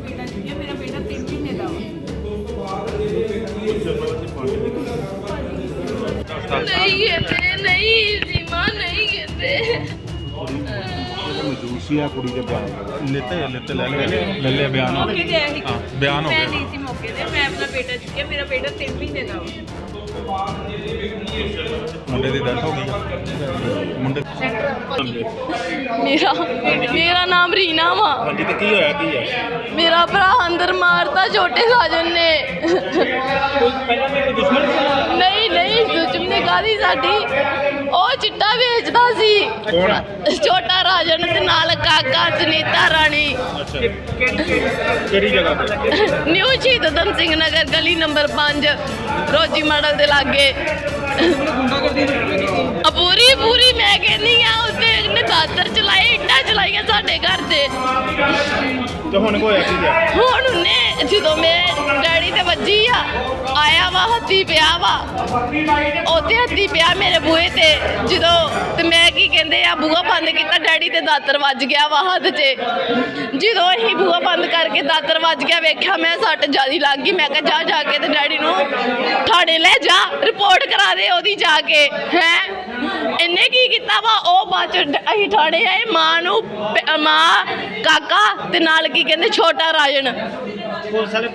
ਬੇਟਾ ਜੀ ਮੇਰਾ ਬੇਟਾ 3 ਮਹੀਨੇ ਦਾ ਵਾ ਨਹੀਂ ਕਹਿੰਦੇ ਨਹੀਂ ਸੀਮਾ ਨਹੀਂ ਕਹਿੰਦੇ। ਮਜੂਸੀ ਆ ਕੁੜੀ ਦੇ ਬਿਆਨ ਲਿੱਤੇ ਲਿੱਤੇ ਲੈ ਲੈ ਲੈ ਲੈ ਬਿਆਨ ਹੋ ਤੇ ਹਾਂ, ਬਿਆਨ ਹੋ ਮੈਂ ਗਿਆ। ਨਹੀਂ ਸੀ ਮੌਕੇ ਤੇ ਮੈਂ ਆਪਣਾ ਬੇਟਾ ਚੁੱਕਿਆ ਮੇਰਾ ਬੇਟਾ 3 ਮਹੀਨੇ ਦਾ ਵਾ। ਮੁੰਡੇ ਦੀ ਡੈਥ ਹੋ ਗਈ। ਮੁੰਡੇ ਮੇਰਾ ਮੇਰਾ ਨਾਮ ਰੀਨਾ ਵਾ। ਹਾਂਜੀ ਤੇ ਕੀ ਹੋਇਆ ਕੀ ਹੈ ਮੇਰਾ ਭਰਾ ਅੰਦਰ ਮਾਰਤਾ ਛੋਟੇ ਸਾਜਨ ਨੇ। ਨਹੀਂ ਨਹੀਂ ਦੁਸ਼ਮਣੀ ਕਾਦੀ ਸਾਡੀ? ਉਹ ਚਿੱਟਾ ਵੇਚਦਾ ਸੀ। ਛੋਟਾ ਰਾਜਨ ਤੇ ਨਾਲ ਕਾਕਾ ਸੁਨੀਤਾ ਰਾਣੀ। ਅੱਛਾ। ਕਿਹੜੀ ਜਗ੍ਹਾ ਤੇ? ਨਿਊ ਸ਼ਹੀਦ ਊਧਮ ਸਿੰਘ ਨਗਰ ਗਲੀ ਨੰਬਰ 5 ਰੋਜੀ ਮਾਡਲ ਦੇ ਲਾਗੇ। ਆ ਪੂਰੀ ਪੂਰੀ ਮੈਂ ਕਹਿੰਦੀ ਆ ਉੱਤੇ ਇਹਨੇ ਦਾਤਰ ਚਲਾਏ ਇੱਟਾਂ ਚਲਾਈਆਂ ਸਾਡੇ ਘਰ ਤੇ। ਤੇ ਹੁਣ ਹੋਇਆ ਕੀ ਹੈ ਹੁਣ ਉਹਨੇ ਜਦੋਂ ਮੈਂ ਡੈਡੀ ਤੇ ਵੱਜੀ ਆ ਆਇਆ ਵਾ, ਹੱਥੀ ਪਿਆ ਵਾ। ਉਹਦੇ ਹੱਥੀ ਪਿਆ ਮੇਰੇ ਬੂਹੇ ਤੇ। ਜਦੋਂ ਤੇ ਮੈਂ ਕੀ ਕਹਿੰਦੇ ਆ, ਬੂਹਾ ਬੰਦ ਕੀਤਾ, ਡੈਡੀ ਤੇ ਦਾਤਰ ਵੱਜ ਗਿਆ ਵਾ ਹੱਥ 'ਚ ਜਦੋਂ ਅਸੀਂ ਬੂਹਾ ਬੰਦ ਕਰਕੇ ਦਾਤਰ ਵੱਜ ਗਿਆ, ਵੇਖਿਆ ਮੈਂ ਸੱਟ ਜਿਆਦੀ ਲੱਗ ਗਈ। ਮੈਂ ਕਿਹਾ, ਜਾ ਜਾ ਕੇ ਤੇ ਡੈਡੀ ਨੂੰ ਥਾਣੇ ਲੈ ਜਾ, ਰਿਪੋਰਟ ਕਰਾ ਦੇ ਉਹਦੀ ਜਾ ਕੇ। ਹੈ? ਇਹਨੇ ਕੀ ਕੀਤਾ ਵਾ? ਉਹ ਬਾਅਦ ਅਸੀਂ ਥਾਣੇ ਆਏ, ਮਾਂ ਨੂੰ ਮਾਂ, ਕਾਕਾ ਤੇ ਨਾਲ ਕੀ ਕਹਿੰਦੇ, ਛੋਟਾ ਰਾਜਨ ਪੁਲਿਸ ਵਾਲੇ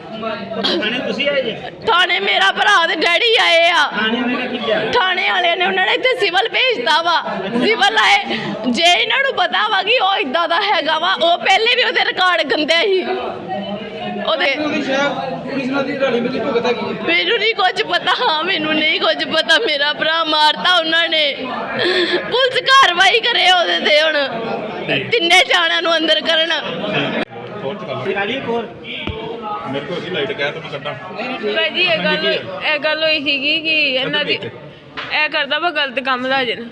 ਥਾਣੇ ਤੁਸੀਂ ਆਏ ਜੇ? ਥਾਣੇ ਮੇਰਾ ਭਰਾ ਤੇ ਡੈਡੀ ਆਏ ਆ। ਥਾਣੇ ਵਾਲੇ ਕੀ ਕਿਹਾ? ਥਾਣੇ ਵਾਲਿਆਂ ਨੇ ਉਹਨਾਂ ਨੇ ਇੱਥੇ ਸਿਵਲ ਭੇਜਤਾ ਵਾ। ਸਿਵਲ ਆਏ। ਜੇ ਇਹਨਾਂ ਨੂੰ ਪਤਾ ਵਾ ਕਿ ਉਹ ਇਦਾਂ ਦਾ ਹੈਗਾ ਵਾ ਉਹ ਪਹਿਲੇ ਵੀ ਉਹਦੇ ਰਿਕਾਰਡ ਗੰਦੇ ਸੀ। ਉਹਦੇ ਮੈਨੂੰ ਨਹੀਂ ਕੁਝ ਪਤਾ। ਹਾਂ ਮੈਨੂੰ ਨਹੀਂ ਕੁਝ ਪਤਾ। ਮੇਰਾ ਭਰਾ ਮਾਰਤਾ ਉਹਨਾਂ ਨੇ। ਪੁਲਿਸ ਕਾਰਵਾਈ ਕਰੇ ਉਹਦੇ ਤੇ ਹੁਣ। ਤਿੰਨੇ ਜਾਣਿਆਂ ਨੂੰ ਅੰਦਰ ਕਰਨ। ਕੋਰ। ਮੇਰੇ ਕੋਲ ਅਸੀਂ ਲਾਈਟ ਕਹਿ ਤਾਂ ਮੈਂ ਕੱਢਾਂ। ਭਾਜੀ ਇਹ ਗੱਲ ਇਹ ਗੱਲ ਹੋਈ ਸੀਗੀ ਕਿ ਇਹਨਾਂ ਦੀ ਇਹ ਕਰਦਾ ਵਾ ਗਲਤ ਕੰਮ ਰਾਜਨ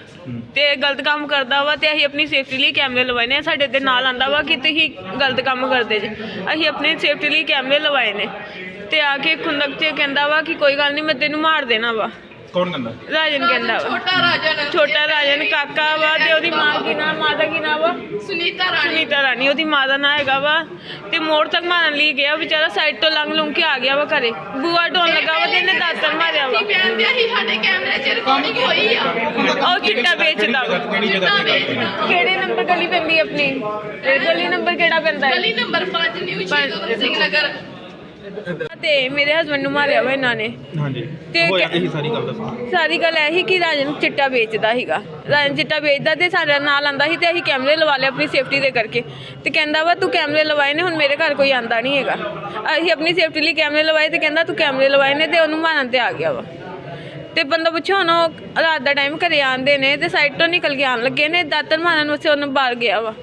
ਤੇ ਇਹ ਗਲਤ ਕੰਮ ਕਰਦਾ ਵਾ ਤੇ ਅਸੀਂ ਆਪਣੀ ਸੇਫਟੀ ਲਈ ਕੈਮਰੇ ਲਵਾਏ ਨੇ। ਸਾਡੇ ਤੇ ਨਾਲ ਆਂਦਾ ਵਾ ਕਿ ਤੁਸੀਂ ਗਲਤ ਕੰਮ ਕਰਦੇ ਜੇ। ਅਸੀਂ ਆਪਣੀ ਸੇਫਟੀ ਲਈ ਕੈਮਰੇ ਲਵਾਏ ਨੇ। ਤੇ ਆ ਕੇ ਖੁੰਦਕ ਤੇ ਕਹਿੰਦਾ ਵਾ ਕਿ ਕੋਈ ਗੱਲ ਨਹੀਂ ਮੈਂ ਤੈਨੂੰ ਮਾਰ ਦੇਣਾ ਵਾ। ਕੌਣ ਕਹਿੰਦਾ? ਰਾਜਨ ਕਹਿੰਦਾ ਵਾ। ਛੋਟਾ ਰਾਜਨ ਛੋਟਾ ਰਾਜਨ ਕਾਕਾ ਵਾ ਤੇ ਉਹਦੀ ਮਾਂ ਕੀ ਨਾਮ ਮਾਤਾ ਕੀ ਨਾਮ ਵਾ? ਸੁਨੀਤਾ ਰਾਣੀ। ਸੁਨੀਤਾ ਰਾਣੀ ਉਹਦੀ ਮਾਂ ਦਾ ਨਾਂ ਹੈਗਾ ਵਾ। ਤੇ ਮੋੜ ਤੱਕ ਮਾਰਨ ਲਈ ਗਿਆ ਵਿਚਾਰਾ ਸਾਈਡ ਤੋਂ ਲੰਘ ਲੁੰਘ ਕੇ ਆ ਗਿਆ ਵਾ ਘਰੇ। ਬੂਆ ਢੋਣ ਲੱਗਾ ਵਾ ਤੇ ਇਹਨੇ ਦਾਤਰ ਮਾਰਿਆ ਵਾ। ਬਿਆਨ ਤੇ ਅਸੀਂ ਸਾਡੇ ਕੈਮਰੇ 'ਚ ਰਿਕਾਰਡਿੰਗ ਹੋਈ ਆ। ਉਹ ਚਿੱਟਾ ਵੇਚਦਾ ਵਾ। ਕਿਹੜੀ ਜਗ੍ਹਾ ਤੇ ਗੱਲ ਕਰੀ ਕਿਹੜੇ ਨੰਬਰ ਗਲੀ ਪੈਂਦੀ ਹੈ ਆਪਣੀ? ਇਹ ਗਲੀ ਨੰਬਰ ਕਿਹੜਾ ਪੈਂਦਾ ਹੈ? ਗਲੀ ਨੰਬਰ 5 ਨਿਊ ਊਧਮ ਸਿੰਘ ਨਗਰ। ਤੇ ਮੇਰੇ ਹਸਬੰਡ ਨੂੰ ਮਾਰਿਆ ਵਾ ਇਹਨਾਂ ਨੇ। ਹਾਂਜੀ। ਤੇ ਹੋਇਆ ਇਹੀ ਸਾਰੀ ਗੱਲ ਦੱਸੋ। ਸਾਰੀ ਗੱਲ ਇਹ ਕਿ ਰਾਜਨ ਚਿੱਟਾ ਵੇਚਦਾ ਸੀਗਾ। ਰਾਜਨ ਚਿੱਟਾ ਵੇਚਦਾ ਤੇ ਸਾਡੇ ਨਾਲ ਆਂਦਾ ਸੀ ਤੇ ਅਸੀਂ ਕੈਮਰੇ ਲਵਾ ਲਏ ਆਪਣੀ ਸੇਫਟੀ ਦੇ ਕਰਕੇ। ਤੇ ਕਹਿੰਦਾ ਵਾ ਤੂੰ ਕੈਮਰੇ ਲਵਾਏ ਨੇ ਹੁਣ ਮੇਰੇ ਘਰ ਕੋਈ ਆਂਦਾ ਨਹੀਂ ਹੈਗਾ। ਅਸੀਂ ਆਪਣੀ ਸੇਫਟੀ ਲਈ ਕੈਮਰੇ ਲਵਾਏ ਤੇ ਕਹਿੰਦਾ ਤੂੰ ਕੈਮਰੇ ਲਵਾਏ ਨੇ ਤੇ ਉਹਨੂੰ ਮਾਰਨ ਤੇ ਆ ਗਿਆ ਵਾ। ਤੇ ਬੰਦਾ ਪੁੱਛੋ ਹੁਣ ਉਹ ਰਾਤ ਦਾ ਟਾਈਮ ਘਰੇ ਆਂਦੇ ਨੇ ਤੇ ਸਾਈਡ ਤੋਂ ਨਿਕਲ ਕੇ ਆਣ ਲੱਗੇ ਨੇ ਦਾਤਰ ਮਾਰਨ ਵਾਸਤੇ ਉਹਨੂੰ ਬਾਹਰ ਗਿਆ ਵਾ।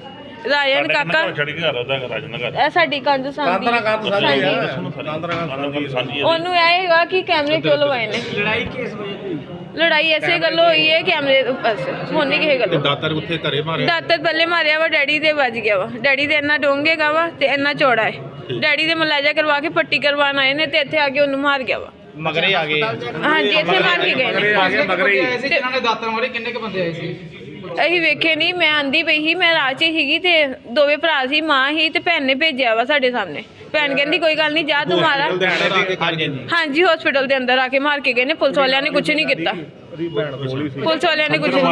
ਰਾਜਨ ਕਾਕਾ। ਛੜੀ ਘਰ ਉਹਦਾ ਰਾਜਨ ਦਾ ਘਰ। ਇਹ ਸਾਡੀ ਕੰਜ ਸਾਂਦੀ ਸਾਂਝੀ। ਸਾਂਝੀ ਉਹਨੂੰ ਇਹ ਹੈਗਾ ਕਿ ਕੈਮਰੇ ਕਿਉਂ ਲਵਾਏ ਨੇ? ਲੜਾਈ ਕਿਸ ਵਜ੍ਹਾ ਦੀ ਲੜਾਈ ਐਸੇ ਗੱਲ ਹੋਈ ਹੈ ਕੈਮਰੇ ਉੱਪਰ ਸੇ ਹੁਣ ਨਹੀਂ ਕਿਸੇ ਗੱਲ। ਦਾਤਰ ਉੱਥੇ ਘਰੇ ਮਾਰਿਆ? ਦਾਤਰ ਪਹਿਲੇ ਮਾਰਿਆ ਵਾ ਡੈਡੀ ਦੇ ਵੱਜ ਗਿਆ ਵਾ। ਡੈਡੀ ਦੇ ਇੰਨਾ ਡੋਂਗੇਗਾ ਵਾ ਤੇ ਇੰਨਾ ਚੌੜਾ ਹੈ। ਡੈਡੀ ਦੇ ਮਲਾਜਾ ਕਰਵਾ ਕੇ ਪੱਟੀ ਕਰਵਾਉਣ ਆਏ ਨੇ ਤੇ ਇੱਥੇ ਆ ਕੇ ਉਹਨੂੰ ਮਾਰ ਗਿਆ ਵਾ। ਮਗਰੇ ਆ ਗਏ। ਹਾਂਜੀ ਇੱਥੇ ਮਾਰ ਕੇ ਗਏ ਨੇ। ਆ ਗਏ ਮਗਰੇ ਹੀ। ਤੇ ਅਸੀਂ ਵੇਖੇ ਨਹੀਂ ਮੈਂ ਆਂਦੀ ਪਈ ਸੀ ਮੈਂ ਰਾਹ 'ਚ ਸੀਗੀ ਤੇ ਦੋਵੇਂ ਭਰਾ ਸੀ ਮਾਂ ਸੀ ਤੇ ਭੈਣ ਨੇ ਭੇਜਿਆ ਵਾ ਸਾਡੇ ਸਾਹਮਣੇ। ਭੈਣ ਕਹਿੰਦੀ ਕੋਈ ਗੱਲ ਨਹੀਂ ਜਾ ਤੂੰ ਮਾਰਾ ਹਾਂਜੀ ਹਸਪੀਟਲ ਦੇ ਅੰਦਰ ਆ ਕੇ ਮਾਰ ਕੇ ਗਏ ਨੇ ਪੁਲਿਸ ਵਾਲਿਆਂ ਨੇ ਕੁਝ ਨਹੀਂ ਕੀਤਾ। ਪੁਲਿਸ ਵਾਲਿਆਂ ਨੇ ਕੁਝ ਨਹੀਂ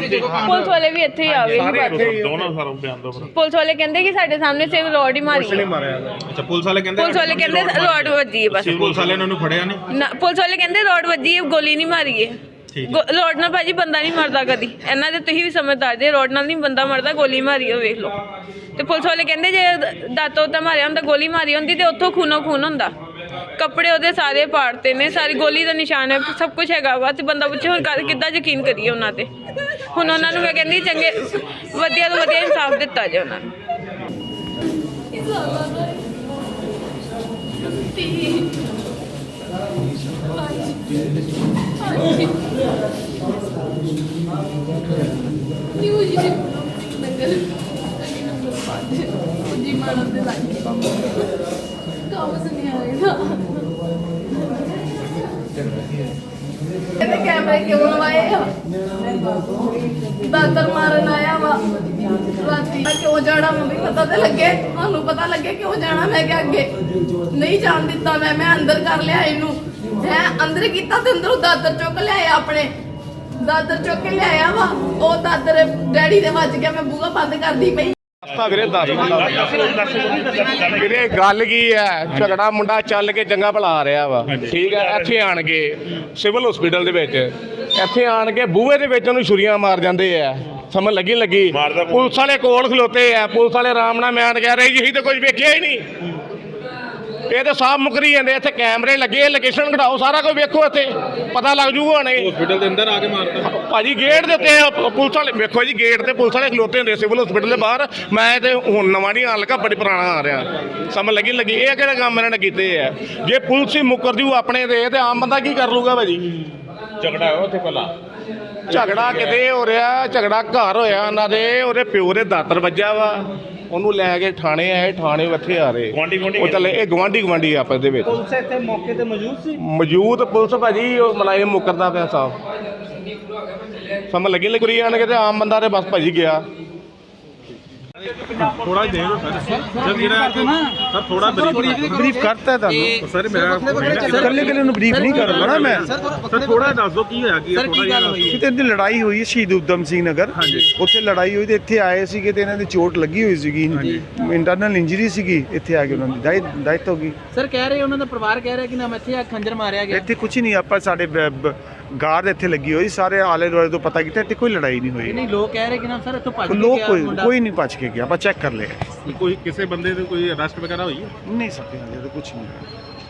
ਕੀਤਾ। ਪੁਲਿਸ ਵਾਲੇ ਵੀ ਇੱਥੇ ਹੀ ਆ ਗਏ। ਸੀ ਬਾਅਦ 'ਚ। ਦੋਨੋਂ ਸਾਰਾ ਬਿਆਨ ਦੋ ਫਿਰ ਪੁਲਿਸ ਵਾਲੇ ਕਹਿੰਦੇ ਕਿ ਸਾਡੇ ਸਾਹਮਣੇ ਸਿਰ ਰੋਡ ਹੀ ਮਾਰੀ। ਹੈ। ਅੱਛਾ ਪੁਲਿਸ ਵਾਲੇ ਕਹਿੰਦੇ ਪੁਲਿਸ ਵਾਲੇ ਕਹਿੰਦੇ ਰੋਡ ਵੱਜੀ ਹੈ ਬਸ। ਪੁਲਿਸ ਵਾਲਿਆਂ ਨੇ ਉਹਨੂੰ ਫੜਿਆ ਨਹੀਂ ਪੁਲਿਸ ਵਾਲੇ ਕਹਿੰਦੇ ਰੋਡ ਵੱਜੀ ਹੈ ਗੋਲੀ ਨਹੀਂ ਮਾਰੀ ਹੈ। ਗੋ- ਰੋਡ ਨਾਲ ਭਾਜੀ ਬੰਦਾ ਨਹੀਂ ਮਰਦਾ ਕਦੀ। ਇਹਨਾਂ ਦੇ ਤੁਸੀਂ ਵੀ ਸਮਝਦਾਰ ਜੇ ਰੋਡ ਨਾਲ ਨਹੀਂ ਬੰਦਾ ਮਰਦਾ ਗੋਲੀ ਮਾਰੀ ਹੋ ਵੇਖ ਲਓ। ਤੇ ਪੁਲਿਸ ਵਾਲੇ ਕਹਿੰਦੇ ਜੇ ਦਾਤੋਂ ਤਾਂ ਮਾਰਿਆ ਹੁੰਦਾ ਗੋਲੀ ਮਾਰੀ ਹੁੰਦੀ ਤੇ ਉੱਥੋਂ ਖੂਨੋ ਖੂਨ ਹੁੰਦਾ। ਕੱਪੜੇ ਉਹਦੇ ਸਾਰੇ ਪਾੜਤੇ ਨੇ ਸਾਰੀ ਗੋਲੀ ਦਾ ਨਿਸ਼ਾਨ ਹੈ ਸਭ ਕੁਝ ਹੈਗਾ ਵਾ ਤੇ ਬੰਦਾ ਪੁੱਛੇ ਹੁਣ ਕਰ- ਕਿੱਦਾਂ ਯਕੀਨ ਕਰੀਏ ਉਹਨਾਂ ਤੇ? ਹੁਣ ਉਹਨਾਂ ਨੂੰ ਮੈਂ ਕਹਿੰਦੀ ਚੰਗੇ ਵਧੀਆ ਤੋਂ ਵਧੀਆ ਇਨਸਾਫ ਦਿੱਤਾ ਜੇ ਉਹਨਾਂ ਨੂੰ। ਨਿਊ ਸ਼ਹੀਦ ਨਗਰ ਗਲੀ ਨੰਬਰ 5 ਜੀ ਮਾਡਲ ਦੇ ਲਾਗੇ ਕੰਮ ਸੁਣਿਆ ਕੈਮਰੇ ਕਿਉਂ ਲਵਾਏ ਆ? ਦਾਤਰ ਮਾਰਨ ਆਇਆ ਵਾ। ਰਾਤੀ ਕਿਉਂ ਜਾਣਾ ਮੰਮੀ, ਪਤਾ ਤੇ ਲੱਗੇ। ਤੁਹਾਨੂੰ ਪਤਾ ਲੱਗੇ ਕਿਉਂ ਜਾਣਾ ਮੈਂ ਕਿ ਅੱਗੇ। ਨਹੀਂ ਜਾਣ ਦਿੱਤਾ ਮੈਂ ਮੈਂ ਅੰਦਰ ਕਰ ਲਿਆ ਇਹਨੂੰ। ਮੈਂ ਅੰਦਰ ਕੀਤਾ ਤੇ ਅੰਦਰੋਂ ਦਾਤਰ ਚੁੱਕ ਲਿਆਇਆ ਆਪਣੇ। ਦਾਤਰ ਚੁੱਕ ਕੇ ਲਿਆਇਆ ਵਾ। ਉਹ ਦਾਤਰ ਡੈਡੀ ਦੇ ਵੱਜ ਗਿਆ ਮੈਂ ਬੂਹਾ ਬੰਦ ਕਰਦੀ ਪਈ। ਰਸਤਾ ਵੀਰੇ ਦੱਸ ਦਿੰਦਾ ਵੀਰੇ ਗੱਲ ਕੀ ਹੈ? ਝਗੜਾ ਮੁੰਡਾ ਚੱਲ ਕੇ ਚੰਗਾ ਭਲਾ ਆ ਰਿਹਾ ਵਾ। ਠੀਕ ਹੈ ਇੱਥੇ ਆਣ ਕੇ ਸਿਵਲ ਹਸਪੀਟਲ ਦੇ ਵਿੱਚ। ਇੱਥੇ ਆਣ ਕੇ ਬੂਹੇ ਦੇ ਵਿੱਚ ਉਹਨੂੰ ਛੁਰੀਆਂ ਮਾਰ ਜਾਂਦੇ ਆ। ਸਮਝ ਲੱਗੀ ਲੱਗੀ। ਪੁਲਿਸ ਵਾਲੇ ਕੋਲ ਖਲੋਤੇ ਆ। ਪੁਲਿਸ ਵਾਲੇ ਆਰਾਮ ਨਾਲ ਮਿਆਨ ਕਹਿ ਰਹੇ ਜੀ ਅਸੀਂ ਤਾਂ ਕੁਝ ਵੇਖਿਆ ਹੀ ਨਹੀਂ। ਇਹ ਤਾਂ ਸਾਫ਼ ਮੁਕਰੀ ਜਾਂਦੇ ਇੱਥੇ ਕੈਮਰੇ ਲੱਗੇ ਲੋਕੇਸ਼ਨ ਕਢਾਓ ਸਾਰਾ ਕੁਝ ਵੇਖੋ ਇੱਥੇ। ਪਤਾ ਲੱਗ ਜੂਗਾ ਹਣੇ। ਹਸਪੀਟਲ ਦੇ ਅੰਦਰ ਆ ਕੇ ਮਾਰਦਾ ਭਾਜੀ ਗੇਟ ਦੇ ਉੱਤੇ ਪੁਲਿਸ ਵਾਲੇ ਵੇਖੋ ਜੀ ਗੇਟ ਤੇ ਪੁਲਿਸ ਵਾਲੇ ਖਲੋਤੇ ਹੁੰਦੇ ਸਿਵਲ ਹਸਪੀਟਲ ਦੇ ਬਾਹਰ। ਮੈਂ ਤੇ ਹੁਣ ਨਵਾਂ ਨਹੀਂ ਆਣ ਲੱਗਾ ਬੜੀ ਪੁਰਾਣਾ ਆ ਰਿਹਾ। ਸਮਝ ਲੱਗੀ ਲੱਗੀ ਇਹ ਕਿਹੜੇ ਕੰਮ ਇਹਨਾਂ ਨੇ ਕੀਤੇ ਆ? ਜੇ ਪੁਲਿਸ ਹੀ ਮੁੱਕਰ ਜੂ ਆਪਣੇ ਤੇ ਤੇ ਆਮ ਬੰਦਾ ਕੀ ਕਰ ਲੂਗਾ ਭਾਜੀ? ਝਗੜਾ ਹੋਇਆ ਉੱਥੇ ਪਹਿਲਾਂ। ਝਗੜਾ ਕਿਤੇ ਹੋ ਰਿਹਾ ਝਗੜਾ ਘਰ ਹੋਇਆ ਉਹਨਾਂ ਦੇ ਉਹਦੇ ਪਿਓ ਦੇ ਦਾਤਰ ਵੱਜਾ ਵਾ। ਉਹਨੂੰ ਲੈ ਕੇ ਥਾਣੇ ਆਏ ਥਾਣੇ ਇੱਥੇ ਆ ਰਹੇ। ਗੁਆਂਢੀ- ਗੁਆਂਢੀ ਉਹ ਚੱਲੇ ਇਹ ਗਵਾਂਢੀ ਗਵਾਂਢੀ ਆਪਸ ਦੇ ਵਿੱਚ। ਪੁਲਿਸ ਇੱਥੇ ਮੌਕੇ ਤੇ ਮੌਜੂਦ ਸੀ? ਮੌਜੂਦ ਪੁਲਿਸ ਭਾਜੀ ਉਹ ਮਲਾਇਮ ਮੁਕਰਦਾ ਪਿਆ ਸਾਹਿਬ ਸਮਝ ਲੱਗੀ ਲੱਗੀ ਆਣਗੇ ਤੇ ਆਮ ਬੰਦਾ ਤੇ ਬਸ ਭਾਜੀ ਗਿਆ। ਥੋੜਾ ਦੇ ਦਿਓ ਸਰ। ਸਰ ਜਿਹੜਾ ਸਰ ਥੋੜਾ ਬਰੀਫ ਬਰੀਫ ਕਰਤਾ ਤੁਹਾਨੂੰ। ਸਰ ਮੇਰਾ ਇਕੱਲੇ ਇਕੱਲੇ ਨੂੰ ਬਰੀਫ ਨਹੀਂ ਕਰਦਾ ਨਾ ਮੈਂ। ਸਰ ਥੋੜਾ ਦੱਸ ਦਿਓ ਕੀ ਹੋਇਆ ਕੀ ਥੋੜਾ ਜਿਹਾ ਕਿਤੇ ਦੀ ਲੜਾਈ ਹੋਈ ਹੈ ਸ਼ਹੀਦ ਉਦਮ ਸਿੰਘ ਨਗਰ? ਉੱਥੇ ਲੜਾਈ ਹੋਈ ਤੇ ਇੱਥੇ ਆਏ ਸੀਗੇ ਤੇ ਇਹਨਾਂ ਦੀ ਚੋਟ ਲੱਗੀ ਹੋਈ ਸੀਗੀ। ਇੰਟਰਨਲ ਇੰਜਰੀ ਸੀਗੀ ਇੱਥੇ ਆ ਕੇ ਉਹਨਾਂ ਦੀ। ਡੈਥ ਹੋ ਗਈ। ਸਰ ਕਹਿ ਰਹੇ ਉਹਨਾਂ ਦਾ ਪਰਿਵਾਰ ਕਹਿ ਰਿਹਾ ਕਿ ਨਾ ਇੱਥੇ ਆ ਖੰਜਰ ਮਾਰਿਆ ਗਿਆ। ਇੱਥੇ ਕੁਝ ਨਹੀਂ ਆਪਾਂ ਸਾਡੇ ਗਾਰਡ ਇੱਥੇ ਲੱਗੀ ਹੋਈ ਸਾਰੇ ਆਲੇ ਦੁਆਲੇ ਤੋਂ ਪਤਾ ਕੀਤਾ ਇੱਥੇ ਕੋਈ ਲੜਾਈ ਨਹੀਂ ਹੋਈ। ਨਹੀਂ ਲੋਕ ਕਹਿ ਰਹੇ ਕਿ ਨਾ ਸਰ ਇੱਥੋਂ ਭੱਜ ਕੇ ਲੋਕ ਗਿਆ ਕੋਈ ਮੁੰਡਾ। ਕੋਈ ਨਹੀਂ ਭੱਜ ਕੇ ਗਿਆ ਆਪਾਂ ਚੈੱਕ ਕਰ ਲਿਆ ਕੋਈ ਕਿਸੇ ਬੰਦੇ ਦੇ ਕੋਈ ਅਰੈਸਟ ਵਗੈਰਾ ਹੋਈ ਹੈ? ਨਹੀਂ ਸਕਦੇ ਹਜੇ ਤਾਂ ਕੁਝ ਨਹੀਂ ਹੋਇਆ।